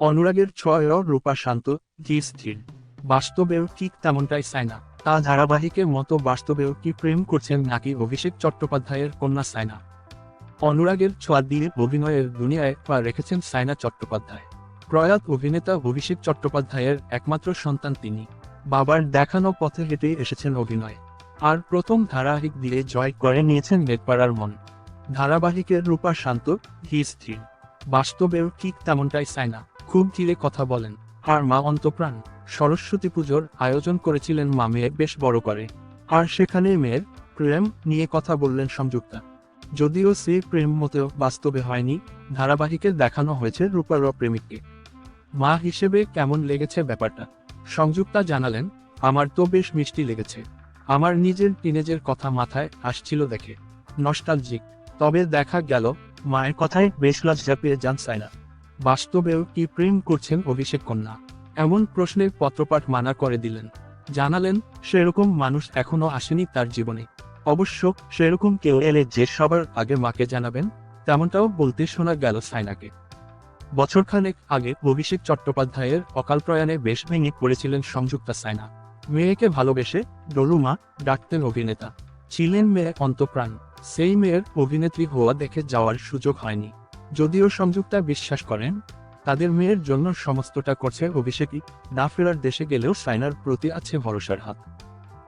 অনুরাগের ছয় রূপা শান্ত, ধীর স্থির। বাস্তবেও ঠিক তেমনটাই সাইনা তা ধারাবাহিকের মতো বাস্তবেও কি প্রেম করছেন নাকি অভিষেক চট্টোপাধ্যায়ের কন্যা সাইনা অনুরাগের ছোঁয়া দিয়ে অভিনয়ের দুনিয়ায় পা রেখেছেন সাইনা চট্টোপাধ্যায়। প্রয়াত অভিনেতা অভিষেক চট্টোপাধ্যায়ের একমাত্র সন্তান তিনি। বাবার দেখানো পথে হেঁটে এসেছেন অভিনয়। আর প্রথম ধারাবাহিক দিয়ে জয় করে নিয়েছেন নেটপাড়ার মন। ধারাবাহিকের রূপা শান্ত, ধীর স্থির। বাস্তবেও ঠিক তেমনটাই সাইনা খুব ধীরে কথা বলেন। আর মা অন্তপ্রাণ, সরস্বতী পুজোর আয়োজন করেছিলেন মা মেয়ে বেশ বড় করে। আর সেখানে মেয়ের প্রেম নিয়ে কথা বললেন সংযুক্তা। যদিও সে প্রেম মতেও বাস্তবে হয়নি, ধারাবাহিকে দেখানো হয়েছে রূপার প্রেমিককে মা হিসেবে কেমন লেগেছে ব্যাপারটা? সংযুক্তা জানালেন, আমার তো বেশ মিষ্টি লেগেছে। আমার নিজের টিনেজের কথা মাথায় আসছিল দেখে। নস্টালজিক। তবে দেখা গেল, মায়ের কথায় বেশ লজ্জা পেয়ে যান সাইনা বাস্তবেও কি প্রেম করছেন অভিষেক কন্যা? এমন প্রশ্নের পত্রপাঠ মানা করে দিলেন। জানালেন, সেরকম মানুষ এখনও আসেনি তার জীবনে। অবশ্য সেরকম কেউ এলে যে সবার আগে মাকে জানাবেন, তেমনটাও বলতে শোনা গেল সাইনাকে। বছরখানেক আগে অভিষেক চট্টোপাধ্যায়ের অকাল প্রয়াণে বেশ ভেঙে পড়েছিলেন সংযুক্তা সাইনা। মেয়েকে ভালোবেসে ডলুমা ডাকতেন অভিনেতা। ছিলেন মেয়ে অন্তপ্রাণ। সেই মেয়ের অভিনেত্রী হওয়া দেখে যাওয়ার সুযোগ হয়নি। যদিও সংযুক্তা বিশ্বাস করেন, তাদের মেয়ের জন্য সমস্তটা করছে অভিষেকই, না ফেরার দেশে গেলেও সাইনার প্রতি আছে ভরসার হাত।